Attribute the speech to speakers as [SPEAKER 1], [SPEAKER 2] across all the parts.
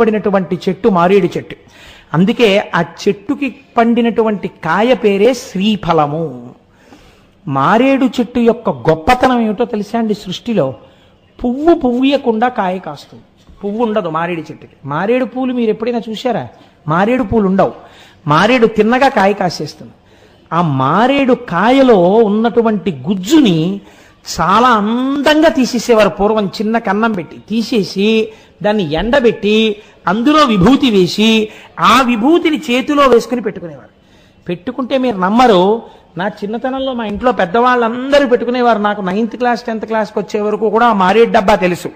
[SPEAKER 1] పడినటువంటి చెట్టు మారేడు చెట్టు. అందుకే ఆ చెట్టుకి పండినటువంటి కాయ పేరే శ్రీఫలము. మారేడు చెట్టు యొక్క గొప్పతనం ఏమిటో తెలుసా అండి సృష్టిలో? పువ్వు పువ్వుయకుండా కాయ కాస్తుంది. పువ్వు ఉండదు మారేడు చెట్టుకి. మారేడు పూలు మీరు ఎప్పుడైనా చూసారా మారేడు పూలు ఉండవు. మారేడు తిన్నగా కాయ కాసేస్తుంది. ఆ మారేడు కాయలో ఉన్నటువంటి గుజ్జుని చాలా అందంగా తీసేసేవారు. పూర్వం చిన్న కన్నం పెట్టి తీసేసి దాన్ని ఎండబెట్టి అందులో విభూతి వేసి ఆ విభూతిని చేతిలో వేసుకుని పెట్టుకునేవారు. పెట్టుకుంటే మీరు నమ్మరు నా చిన్నతనంలో మా ఇంట్లో పెద్దవాళ్ళందరూ పెట్టుకునేవారు. నాకు నైన్త్ క్లాస్ టెన్త్ క్లాస్కి వచ్చే వరకు కూడా ఆ మారేడు డబ్బా తెలుసు.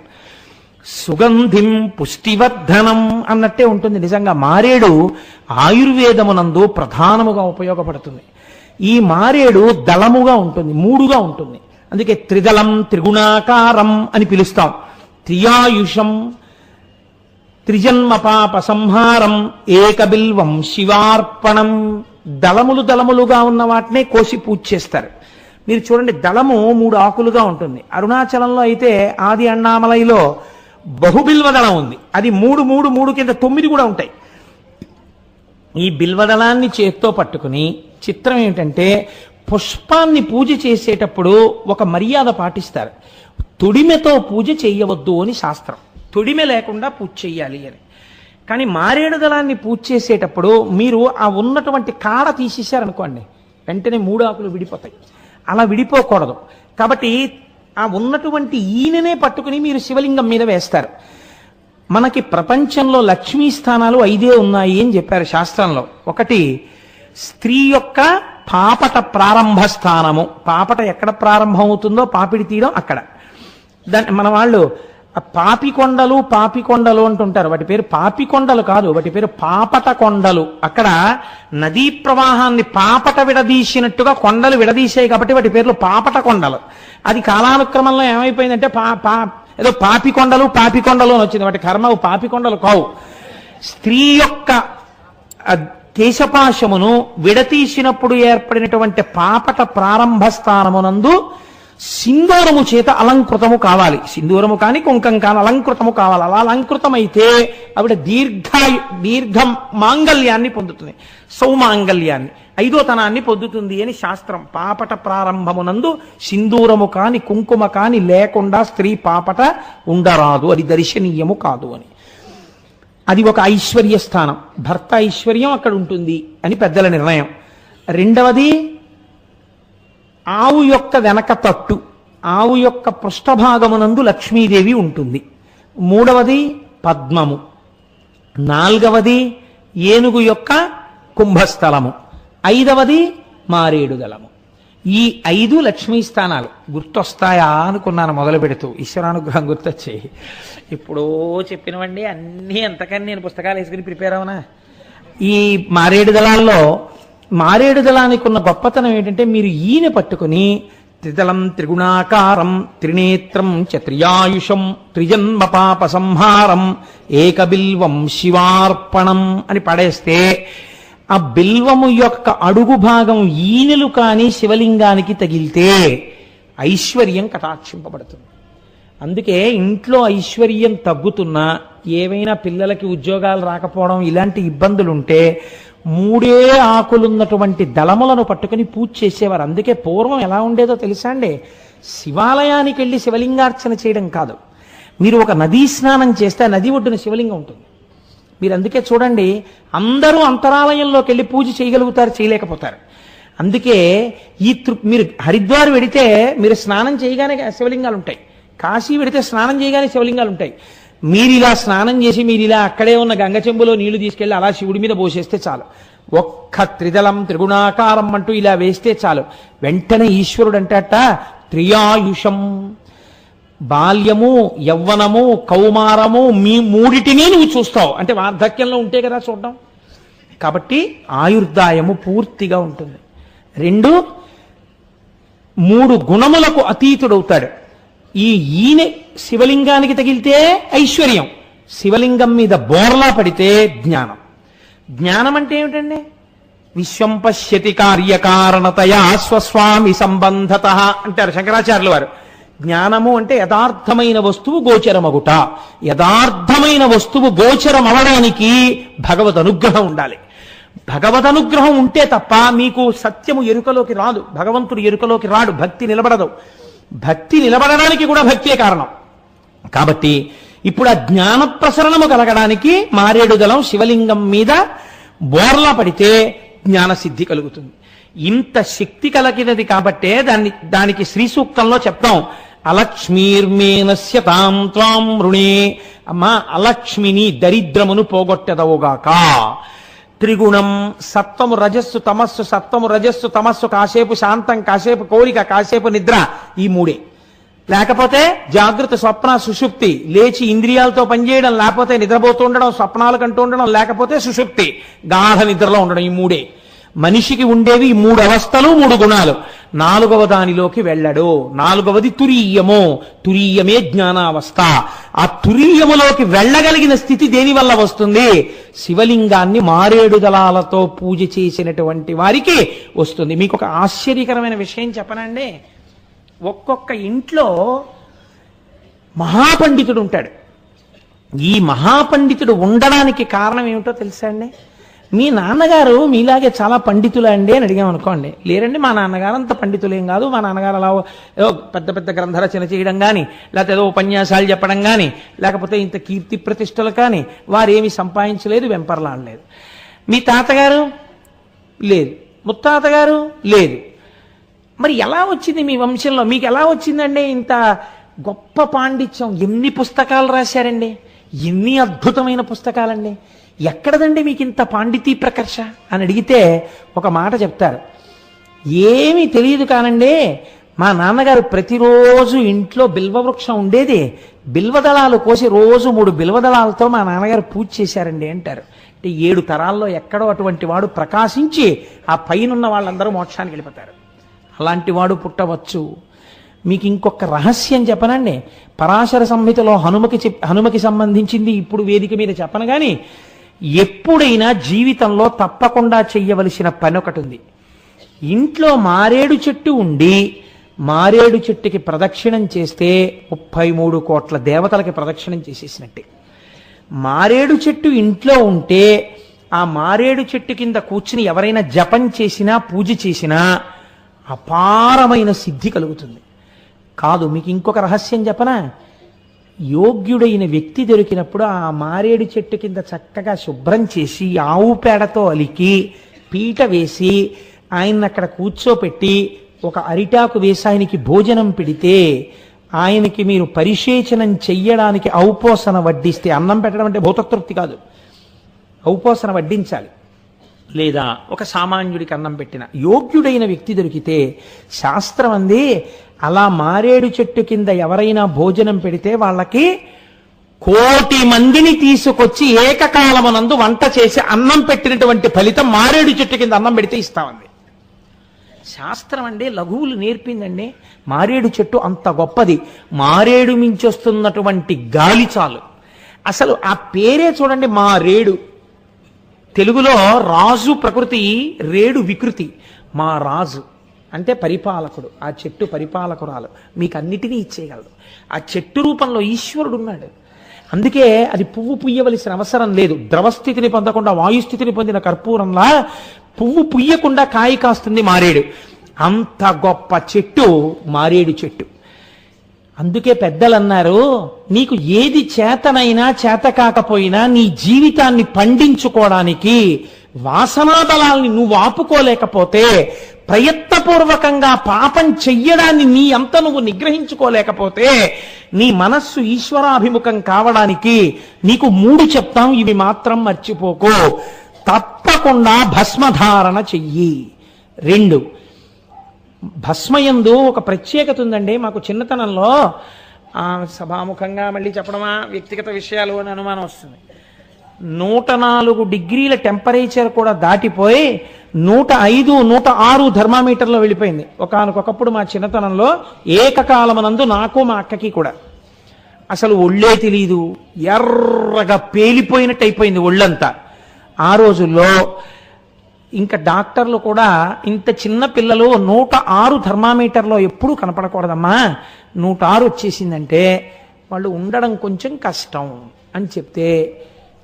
[SPEAKER 1] సుగంధిం పుష్టివర్ధనం అన్నట్టే ఉంటుంది. నిజంగా మారేడు ఆయుర్వేదమునందు ప్రధానముగా ఉపయోగపడుతుంది. ఈ మారేడు దళముగా ఉంటుంది మూడుగా ఉంటుంది. అందుకే త్రిదళం త్రిగుణాకారం అని పిలుస్తాం. త్రియాయుషం త్రిజన్మ పాప సంహారం ఏకబిల్వం శివార్పణం. దళములు దళములుగా ఉన్న వాటినే కోసి పూజ చేస్తారు. మీరు చూడండి దళము మూడు ఆకులుగా ఉంటుంది. అరుణాచలంలో అయితే ఆది అన్నామలైలో బహుబిల్వ దళం ఉంది. అది మూడు మూడు మూడు కింద తొమ్మిది కూడా ఉంటాయి. ఈ బిల్వదళాన్ని చేత్తో పట్టుకుని చిత్రం ఏమిటంటే పుష్పాన్ని పూజ చేసేటప్పుడు ఒక మర్యాద పాటిస్తారు. తొడిమెతో పూజ చేయవద్దు అని శాస్త్రం. తొడిమె లేకుండా పూజ చేయాలి అని. కానీ మారేడు దళాన్ని పూజ చేసేటప్పుడు మీరు ఆ ఉన్నటువంటి కాడ తీసేశారనుకోండి వెంటనే మూడు ఆకులు విడిపోతాయి. అలా విడిపోకూడదు. కాబట్టి ఆ ఉన్నటువంటి ఈయననే పట్టుకుని మీరు శివలింగం మీద వేస్తారు. మనకి ప్రపంచంలో లక్ష్మీ స్థానాలు ఐదే ఉన్నాయి అని చెప్పారు శాస్త్రంలో. ఒకటి స్త్రీ యొక్క పాపట ప్రారంభ స్థానము. పాపట ఎక్కడ ప్రారంభం అవుతుందో పాపిడి తీయడం అక్కడ. దాన్ని మన వాళ్ళు ఆ పాపికొండలు పాపికొండలు అంటుంటారు. వాటి పేరు పాపికొండలు కాదు వాటి పేరు పాపట కొండలు అక్కడ నదీ ప్రవాహాన్ని పాపట విడదీసినట్టుగా కొండలు విడదీసాయి కాబట్టి వాటి పేర్లు పాపట కొండలు అది కాలానుక్రమంలో ఏమైపోయిందంటే పా పా ఏదో పాపికొండలు పాపికొండలు అని వచ్చింది. వాటి కర్మవు పాపికొండలు కావు. స్త్రీ యొక్క కేశపాశమును విడతీసినప్పుడు ఏర్పడినటువంటి పాపట ప్రారంభ స్థానమునందు సింధూరము చేత అలంకృతము కావాలి. సింధూరము కానీ కుంకం కానీ అలంకృతము కావాలి. అలా అలంకృతమైతే ఆవిడ దీర్ఘ దీర్ఘం మాంగల్యాన్ని పొందుతుంది. సౌమాంగల్యాన్ని ఐదోతనాన్ని పొందుతుంది అని శాస్త్రం. పాపట ప్రారంభమునందు సింధూరము కాని కుంకుమ కాని లేకుండా స్త్రీ పాపట ఉండరాదు. అది దర్శనీయము కాదు అని. అది ఒక ఐశ్వర్య స్థానం భర్త ఐశ్వర్యం అక్కడ ఉంటుంది అని పెద్దల నిర్ణయం. రెండవది ఆవు యొక్క వెనక తట్టు ఆవు యొక్క పృష్ఠభాగమునందు లక్ష్మీదేవి ఉంటుంది. మూడవది పద్మము. నాలుగవది ఏనుగు యొక్క కుంభస్థలము. ఐదవది మారేడుదలము. ఈ ఐదు లక్ష్మీ స్థానాలు గుర్తొస్తాయా అనుకున్నాను మొదలు పెడుతూ. ఈశ్వరానుగ్రహం గుర్తొచ్చేయి. ఎప్పుడో చెప్పినవండి అన్నీ ఎంతకని నేను పుస్తకాలు వేసుకుని ప్రిపేర్ అవునా? ఈ మారేడు దళాల్లో మారేడుదలానికి ఉన్న గొప్పతనం ఏంటంటే మీరు ఈయన పట్టుకుని త్రిదళం త్రిగుణాకారం త్రినేత్రం చత్రియాయుషం త్రిజన్మ పాప సంహారం ఏకబిల్వం శివార్పణం అని పడేస్తే ఆ బిల్వము యొక్క అడుగు భాగం ఈనెలు కాని శివలింగానికి తగిలితే ఐశ్వర్యం కటాక్షింపబడుతుంది. అందుకే ఇంట్లో ఐశ్వర్యం తగ్గుతున్నా ఏవైనా పిల్లలకి ఉద్యోగాలు రాకపోవడం ఇలాంటి ఇబ్బందులు ఉంటే మూడే ఆకులున్నటువంటి దళములను పట్టుకుని పూజ చేసేవారు. అందుకే పూర్వం ఎలా ఉండేదో తెలుసా అండి? శివాలయానికి వెళ్ళి శివలింగార్చన చేయడం కాదు. మీరు ఒక నదీ స్నానం చేస్తే ఆ నది ఒడ్డున శివలింగం ఉంటుంది. మీరు అందుకే చూడండి అందరూ అంతరాలయంలోకి వెళ్ళి పూజ చేయగలుగుతారు చేయలేకపోతారు. అందుకే ఈ తృ మీరు హరిద్వార్ వెడితే మీరు స్నానం చేయగానే శివలింగాలు ఉంటాయి కాశీ వెడితే స్నానం చేయగానే శివలింగాలు ఉంటాయి మీరు ఇలా స్నానం చేసి మీరు ఇలా అక్కడే ఉన్న గంగ చెంబులో నీళ్ళు తీసుకెళ్ళి అలా శివుడి మీద పోసేస్తే చాలు. ఒక్క త్రిదళం త్రిగుణాకారం అంటూ ఇలా వేస్తే చాలు. వెంటనే ఈశ్వరుడు అంటట త్రియాయుషం. బాల్యము యవ్వనము కౌమారము మీ మూడిటిని నువ్వు చూస్తావు. అంటే వార్ధక్యంలో ఉంటే కదా చూడడం. కాబట్టి ఆయుర్దాయము పూర్తిగా ఉంటుంది. రెండు మూడు గుణములకు అతీతుడవుతాడు. ఈ ఈయన శివలింగానికి తగిలితే ఐశ్వర్యం. శివలింగం మీద బోర్లా పడితే జ్ఞానం. జ్ఞానం అంటే ఏమిటండి? విశ్వం పశ్యతి కార్యకారణతయా స్వస్వామి సంబంధత అంటారు శంకరాచార్యుల వారు. జ్ఞానము అంటే యథార్థమైన వస్తువు గోచరమగుట. యథార్థమైన వస్తువు గోచరం అవడానికి భగవద్ అనుగ్రహం ఉండాలి. భగవద్ అనుగ్రహం ఉంటే తప్ప మీకు సత్యము ఎరుకలోకి రాదు. భగవంతుడు ఎరుకలోకి రాడు. భక్తి నిలబడదు. భక్తి నిలబడడానికి కూడా భక్తే కారణం. కాబట్టి ఇప్పుడు ఆ జ్ఞాన ప్రసరణము కలగడానికి మారేడు దళం శివలింగం మీద బోర్లా పడితే జ్ఞాన సిద్ధి కలుగుతుంది. ఇంత శక్తి కలిగినది కాబట్టే దాన్ని దానికి శ్రీ సూక్తంలో చెప్తాం. అలక్ష్మీర్మేనస్య తాం త్వాం రుణే అమ్మా అలక్ష్మిని దరిద్రమును పోగొట్టెదవుగాక. త్రిగుణం సత్వము రజస్సు తమస్సు సత్వము రజస్సు తమస్సు కాసేపు శాంతం కాసేపు కోరిక కాసేపు నిద్ర ఈ మూడే. లేకపోతే జాగ్రత్త స్వప్న సుషుప్తి లేచి ఇంద్రియాలతో పనిచేయడం లేకపోతే నిద్రపోతూ ఉండడం స్వప్నాలు కంటూ ఉండడం లేకపోతే సుషుప్తి గాఢ నిద్రలో ఉండడం ఈ మూడే. మనిషికి ఉండేవి ఈ మూడు అవస్థలు మూడు గుణాలు. నాలుగవ దానిలోకి వెళ్ళడు. నాలుగవది తురీయము. తురీయమే జ్ఞానావస్థ. ఆ తురీయములోకి వెళ్ళగలిగిన స్థితి దేని వల్ల వస్తుంది? శివలింగాన్ని మారేడు దళాలతో పూజ చేసినటువంటి వారికి వస్తుంది. మీకు ఒక ఆశ్చర్యకరమైన విషయం చెప్పనండి. ఒక్కొక్క ఇంట్లో మహాపండితుడు ఉంటాడు. ఈ మహాపండితుడు ఉండడానికి కారణం ఏమిటో తెలుసా అండి? మీ నాన్నగారు మీలాగే చాలా పండితులా అండి అని అడిగాం అనుకోండి. లేరండి మా నాన్నగారు అంత పండితులేం కాదు మా నాన్నగారు అలా ఏదో పెద్ద పెద్ద గ్రంథ రచన చేయడం కానీ లేకపోతే ఏదో ఉపన్యాసాలు చెప్పడం కానీ లేకపోతే ఇంత కీర్తి ప్రతిష్టలు కానీ వారేమి సంపాదించలేదు వెంపర్లాడలేదు. మీ తాతగారు? లేదు. ముత్తాతగారు? లేదు. మరి ఎలా వచ్చింది మీ వంశంలో? మీకు ఎలా వచ్చిందండి ఇంత గొప్ప పాండిత్యం? ఎన్ని పుస్తకాలు రాశారండి? ఎన్ని అద్భుతమైన పుస్తకాలండి? ఎక్కడదండి మీకు ఇంత పాండితీ ప్రకర్ష? అని అడిగితే ఒక మాట చెప్తారు. ఏమీ తెలియదు కానండి మా నాన్నగారు ప్రతిరోజు ఇంట్లో బిల్వవృక్షం ఉండేది. బిల్వదళాలు కోసి రోజు మూడు బిల్వదళాలతో మా నాన్నగారు పూజ చేశారండి అంటారు. అంటే ఏడు తరాల్లో ఎక్కడో అటువంటి వాడు ప్రకాశించి ఆ పైనున్న వాళ్ళందరూ మోక్షానికి వెళ్ళిపోతారు. అలాంటి వాడు పుట్టవచ్చు. మీకు ఇంకొక రహస్యం చెప్పనండి. పరాశర సంహితలో హనుమకి చెప్ హనుమకి సంబంధించింది ఇప్పుడు వేదిక మీద చెప్పను కానీ ఎప్పుడైనా జీవితంలో తప్పకుండా చెయ్యవలసిన పని ఒకటి ఉంది ఇంట్లో మారేడు చెట్టు ఉండి మారేడు చెట్టుకి ప్రదక్షిణం చేస్తే ముప్పై మూడు కోట్ల దేవతలకి ప్రదక్షిణం చేసేసినట్టే. మారేడు చెట్టు ఇంట్లో ఉంటే ఆ మారేడు చెట్టు కింద కూర్చుని ఎవరైనా జపం చేసినా పూజ చేసినా అపారమైన సిద్ధి కలుగుతుంది. కాదు మీకు ఇంకొక రహస్యం చెప్పనా? యోగ్యుడైన వ్యక్తి దొరికినప్పుడు ఆ మారేడు చెట్టు కింద చక్కగా శుభ్రం చేసి ఆవు పేడతో అలికి పీట వేసి ఆయన్ని అక్కడ కూర్చోపెట్టి ఒక అరిటాకు వేసి ఆయనకి భోజనం పెడితే ఆయనకి మీరు పరిశేచనం చెయ్యడానికి ఔపోసన వడ్డిస్తే అన్నం పెట్టడం అంటే భూతతృప్తి కాదు. ఔపోసన వడ్డించాలి. లేదా ఒక సామాన్యుడికి అన్నం పెట్టిన యోగ్యుడైన వ్యక్తి దొరికితే శాస్త్రం అంది అలా మారేడు చెట్టు కింద ఎవరైనా భోజనం పెడితే వాళ్ళకి కోటి మందిని తీసుకొచ్చి ఏకకాలమునందు వంట చేసి అన్నం పెట్టినటువంటి ఫలితం మారేడు చెట్టు కింద అన్నం పెడితే ఇస్తామంది శాస్త్రం అండి లఘువులు నేర్పిందండి. మారేడు చెట్టు అంత గొప్పది. మారేడు మించొస్తున్నటువంటి గాలి చాలు. అసలు ఆ పేరే చూడండి మారేడు. తెలుగులో రాజు ప్రకృతి రేడు వికృతి. మా రాజు. అంటే పరిపాలకుడు. ఆ చెట్టు పరిపాలకురాలు. మీకు అన్నిటినీ ఇచ్చేయగలడు. ఆ చెట్టు రూపంలో ఈశ్వరుడు ఉన్నాడు అందుకే అది పువ్వు పుయ్యవలసిన అవసరం లేదు. ద్రవస్థితిని పొందకుండా వాయుస్థితిని పొందిన కర్పూరంలా పువ్వు పుయ్యకుండా కాయ కాస్తుంది మారేడు. అంత గొప్ప చెట్టు మారేడు చెట్టు. అందుకే పెద్దలు అన్నారు నీకు ఏది చేతనైనా చేత కాకపోయినా నీ జీవితాన్ని పండించుకోవడానికి వాసనా బలాల్ని నువ్వు ఆపుకోలేకపోతే ప్రయత్నపూర్వకంగా పాపం చెయ్యడాన్ని నీ అంత నువ్వు నిగ్రహించుకోలేకపోతే నీ మనస్సు ఈశ్వరాభిముఖం కావడానికి నీకు మూడు చెప్తాం ఇవి మాత్రం మర్చిపోకు. తప్పకుండా భస్మధారణ చెయ్యి. రెండు భస్మయందు ఒక ప్రత్యేకత ఉందండి. మాకు చిన్నతనంలో సభాముఖంగా మళ్ళీ చెప్పడమా? వ్యక్తిగత విషయాలు అని అనుమానం వస్తుంది. నూట నాలుగు డిగ్రీల టెంపరేచర్ కూడా దాటిపోయి నూట ఐదు నూట ఆరు థర్మామీటర్లో వెళ్ళిపోయింది. ఒకనకొకప్పుడు మా చిన్నతనంలో ఏకకాలమనందు నాకు మా అక్కకి కూడా. అసలు ఒళ్ళే తెలీదు. ఎర్రగా పేలిపోయినట్టు అయిపోయింది ఒళ్ళంతా. ఆ రోజుల్లో ఇంకా డాక్టర్లు కూడా ఇంత చిన్న పిల్లలు నూట ఆరు థర్మామీటర్లో ఎప్పుడూ కనపడకూడదమ్మా. నూట ఆరు వచ్చేసిందంటే వాళ్ళు ఉండడం కొంచెం కష్టం అని చెప్తే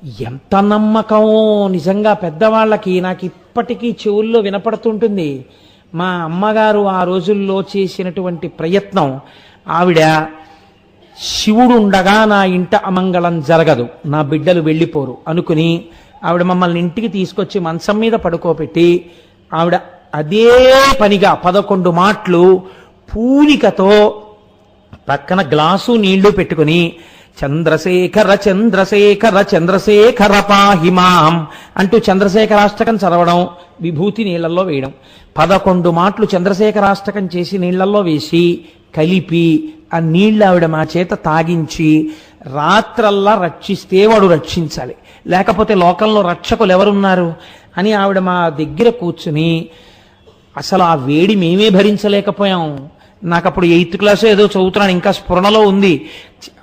[SPEAKER 1] ఎంత నమ్మకం నిజంగా పెద్దవాళ్ళకి నాకు ఇప్పటికీ చెవుల్లో వినపడుతుంటుంది. మా అమ్మగారు ఆ రోజుల్లో చేసినటువంటి ప్రయత్నం ఆవిడ శివుడు ఉండగా నా ఇంట అమంగళం జరగదు నా బిడ్డలు వెళ్ళిపోరు అనుకుని ఆవిడ మమ్మల్ని ఇంటికి తీసుకొచ్చి మంచం మీద పడుకోబెట్టి ఆవిడ అదే పనిగా పదకొండు మాటలు పూనికతో పక్కన గ్లాసు నీళ్ళు పెట్టుకుని చంద్రశేఖర చంద్రశేఖర చంద్రశేఖర పాహిమాం అంటూ చంద్రశేఖరాష్టకం చదవడం విభూతి నీళ్ళలో వేయడం. పదకొండు మాటలు చంద్రశేఖరాష్టకం చేసి నీళ్ళలో వేసి కలిపి ఆ నీళ్ళు ఆవిడ మా చేత తాగించి రాత్రల్లా రక్షిస్తే వాడు రక్షించాలి. లేకపోతే లోకంలో రక్షకులు ఎవరున్నారు? అని ఆవిడ మా దగ్గర కూర్చుని అసలు ఆ వేడి మేమే భరించలేకపోయాం. నాకు అప్పుడు ఎయిత్ క్లాస్ ఏదో చదువుతున్నాను ఇంకా స్ఫురణలో ఉంది.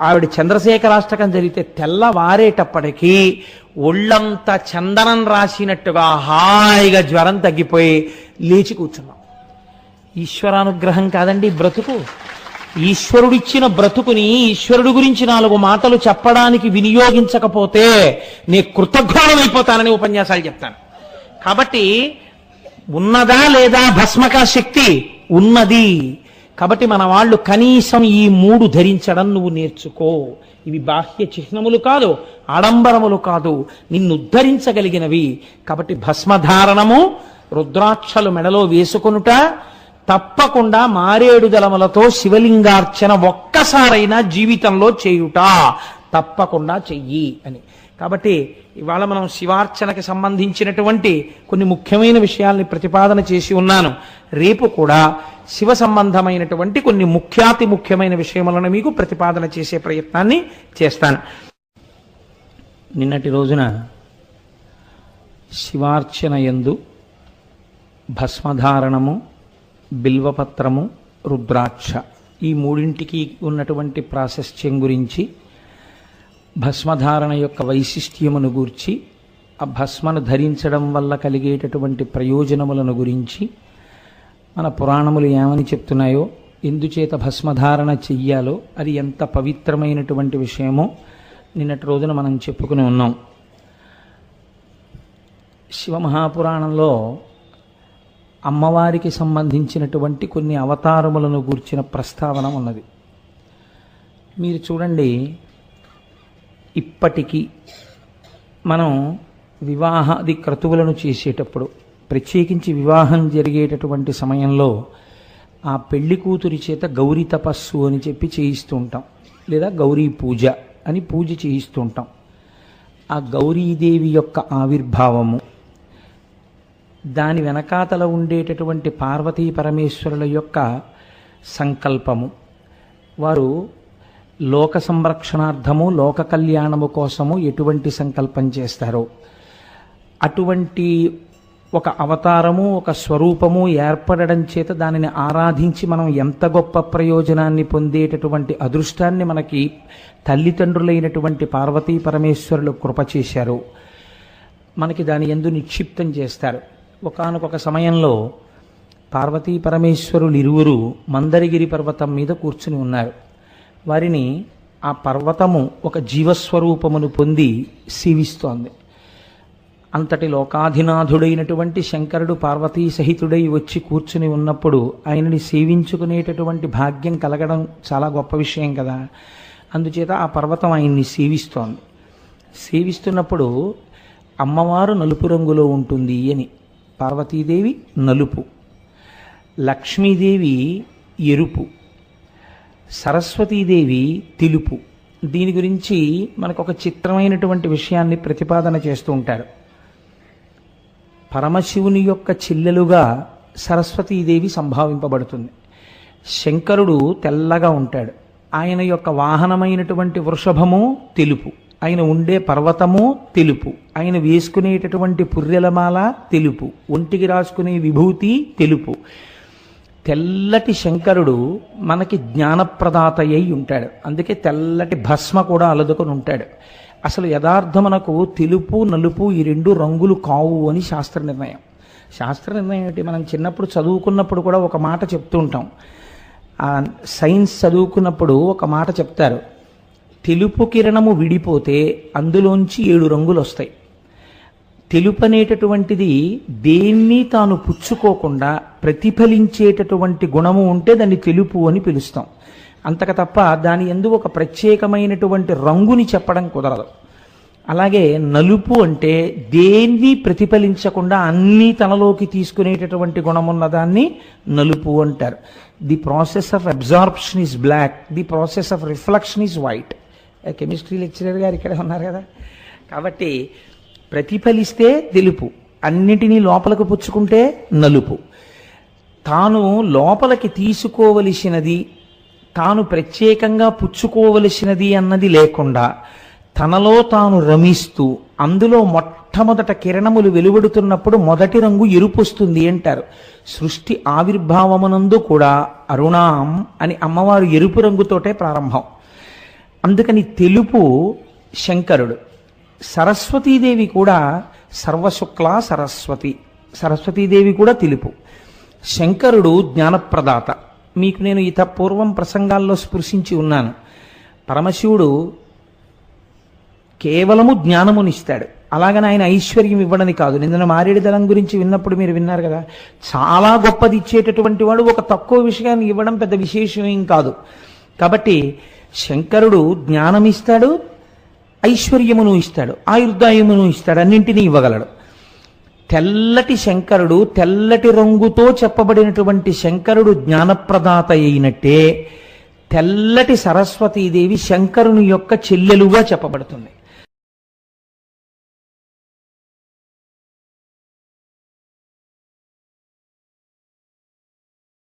[SPEAKER 1] ఆవిడ చంద్రశేఖరాష్టకం జరిగితే తెల్లవారేటప్పటికీ ఒళ్ళంతా చందనం రాసినట్టుగా హాయిగా జ్వరం తగ్గిపోయి లేచి కూర్చున్నాం. ఈశ్వరానుగ్రహం కాదండి బ్రతుకు. ఈశ్వరుడిచ్చిన బ్రతుకుని ఈశ్వరుడు గురించి నాలుగు మాటలు చెప్పడానికి వినియోగించకపోతే నే కృతజ్ఞానమైపోతానని ఉపన్యాసాలు చెప్తాను. కాబట్టి ఉన్నదా లేదా భస్మక శక్తి ఉన్నది. కాబట్టి మన వాళ్ళు కనీసం ఈ మూడు ధరించడం నువ్వు నేర్చుకో. ఇవి బాహ్య చిహ్నములు కాదు ఆడంబరములు కాదు. నిన్ను ఉద్ధరించగలిగినవి కాబట్టి భస్మధారణము రుద్రాక్షలు మెడలో వేసుకొనుట తప్పకుండా మారేడు దళములతో శివలింగార్చన ఒక్కసారైనా జీవితంలో చేయుట. తప్పకుండా చెయ్యి అని. కాబట్టి ఇవాళ మనం శివార్చనకి సంబంధించినటువంటి కొన్ని ముఖ్యమైన విషయాల్ని ప్రతిపాదన చేసి ఉన్నాను. రేపు కూడా శివ సంబంధమైనటువంటి కొన్ని ముఖ్యాతి ముఖ్యమైన విషయములను మీకు ప్రతిపాదన చేసే ప్రయత్నాన్ని చేస్తాను. నిన్నటి రోజున శివార్చన యందు భస్మధారణము బిల్వపత్రము రుద్రాక్ష ఈ మూడింటికి ఉన్నటువంటి ప్రాశస్త్యం గురించి భస్మధారణ యొక్క వైశిష్ట్యమును గూర్చి ఆ భస్మను ధరించడం వల్ల కలిగేటటువంటి ప్రయోజనములను గురించి మన పురాణములు ఏమని చెప్తున్నాయో ఎందుచేత భస్మధారణ చెయ్యాలో అది ఎంత పవిత్రమైనటువంటి విషయమో నిన్నటి రోజున మనం చెప్పుకుని ఉన్నాం. శివమహాపురాణంలో అమ్మవారికి సంబంధించినటువంటి కొన్ని అవతారములను గూర్చిన ప్రస్తావన ఉన్నది. మీరు చూడండి ఇప్పటికీ మనం వివాహాది క్రతువులను చేసేటప్పుడు ప్రత్యేకించి వివాహం జరిగేటటువంటి సమయంలో ఆ పెళ్ళి కూతురి చేత గౌరీ తపస్సు అని చెప్పి చేయిస్తూ ఉంటాం. లేదా గౌరీ పూజ అని పూజ చేయిస్తూ ఉంటాం. ఆ గౌరీదేవి యొక్క ఆవిర్భావము దాని వెనకాతల ఉండేటటువంటి పార్వతీ పరమేశ్వరుల యొక్క సంకల్పము వారు లోక సంరక్షణార్థము లోక కళ్యాణము కోసము ఎటువంటి సంకల్పం చేస్తారో అటువంటి ఒక అవతారము ఒక స్వరూపము ఏర్పడడం చేత దానిని ఆరాధించి మనం ఎంత గొప్ప ప్రయోజనాన్ని పొందేటటువంటి అదృష్టాన్ని మనకి తల్లిదండ్రులైనటువంటి పార్వతీ పరమేశ్వరులు కృప చేశారు. మనకి దాని ఎందు నిక్షిప్తం చేస్తారు. ఒకానొక సమయంలో పార్వతీ పరమేశ్వరులు ఇరువురు మందరగిరి పర్వతం మీద కూర్చుని ఉన్నారు. వారిని ఆ పర్వతము ఒక జీవస్వరూపమును పొంది సేవిస్తోంది. అంతటి లోకాధినాథుడైనటువంటి శంకరుడు పార్వతీ సహితుడై వచ్చి కూర్చుని ఉన్నప్పుడు ఆయనని సేవించుకునేటటువంటి భాగ్యం కలగడం చాలా గొప్ప విషయం కదా. అందుచేత ఆ పర్వతం ఆయన్ని సేవిస్తోంది. సేవిస్తున్నప్పుడు అమ్మవారు నలుపు రంగులో ఉంటుంది అని పార్వతీదేవి నలుపు లక్ష్మీదేవి ఎరుపు సరస్వతీదేవి తెలుపు. దీని గురించి మనకు ఒక చిత్రమైనటువంటి విషయాన్ని ప్రతిపాదన చేస్తూ ఉంటారు. పరమశివుని యొక్క చెల్లెలుగా సరస్వతీదేవి సంభావింపబడుతుంది. శంకరుడు తెల్లగా ఉంటాడు. ఆయన యొక్క వాహనమైనటువంటి వృషభము తెలుపు. ఆయన ఉండే పర్వతము తెలుపు. ఆయన వేసుకునేటటువంటి పుర్రెలమాల తెలుపు. ఒంటికి రాసుకునే విభూతి తెలుపు. తెల్లటి శంకరుడు మనకి జ్ఞానప్రదాత అయి ఉంటాడు. అందుకే తెల్లటి భస్మ కూడా అలదుకొని ఉంటాడు. అసలు యథార్థమునకు తెలుపు నలుపు ఈ రెండు రంగులు కావు అని శాస్త్ర నిర్ణయం. శాస్త్ర నిర్ణయం ఏంటి మనం చిన్నప్పుడు చదువుకున్నప్పుడు కూడా ఒక మాట చెప్తూ ఉంటాం. సైన్స్ చదువుకున్నప్పుడు ఒక మాట చెప్తారు. తెలుపు కిరణము విడిపోతే అందులోంచి ఏడు రంగులు వస్తాయి తెలుపనేటటువంటిది దేన్ని తాను పుచ్చుకోకుండా ప్రతిఫలించేటటువంటి గుణము ఉంటే దాన్ని తెలుపు అని పిలుస్తాం. అంతక తప్ప దాని ఎందు ఒక ప్రత్యేకమైనటువంటి రంగుని చెప్పడం కుదరదు. అలాగే నలుపు అంటే దేన్ని ప్రతిఫలించకుండా అన్నీ తనలోకి తీసుకునేటటువంటి గుణమున్న దాన్ని నలుపు అంటారు. The process of absorption is black the process of reflection is white chemistry lecturer గారు ఇక్కడే ఉన్నారు కదా? కాబట్టి ప్రతిఫలిస్తే తెలుపు. అన్నిటినీ లోపలకు పుచ్చుకుంటే నలుపు. తాను లోపలికి తీసుకోవలసినది తాను ప్రత్యేకంగా పుచ్చుకోవలసినది అన్నది లేకుండా తనలో తాను రమిస్తూ అందులో మొట్టమొదట కిరణములు వెలువడుతున్నప్పుడు మొదటి రంగు ఎరుపు వస్తుంది అంటారు. సృష్టి ఆవిర్భావమునందు కూడా అరుణాం అని అమ్మవారు ఎరుపు రంగుతోటే ప్రారంభం. అందుకని తెలుపు శంకరుడు. సరస్వతీదేవి కూడా సర్వశుక్ల సరస్వతి. సరస్వతీదేవి కూడా తెలుపు. శంకరుడు జ్ఞానప్రదాత. మీకు నేను ఇత పూర్వం ప్రసంగాల్లో స్పృశించి ఉన్నాను. పరమశివుడు కేవలము జ్ఞానమునిస్తాడు. అలాగని ఆయన ఐశ్వర్యం ఇవ్వడని కాదు. నిన్న మారేడు దళం గురించి విన్నప్పుడు మీరు విన్నారు కదా. చాలా గొప్పది ఇచ్చేటటువంటి వాడు ఒక తక్కువ విషయాన్ని ఇవ్వడం పెద్ద విశేషం ఏం కాదు. కాబట్టి శంకరుడు జ్ఞానం ఇస్తాడు ఐశ్వర్యమును ఇస్తాడు ఆయుర్దాయమును ఇస్తాడు అన్నింటినీ ఇవ్వగలడు. తెల్లటి శంకరుడు తెల్లటి రంగుతో చెప్పబడినటువంటి శంకరుడు జ్ఞానప్రదాత అయినట్టే తెల్లటి సరస్వతీదేవి శంకరుని యొక్క చెల్లెలుగా చెప్పబడుతుంది.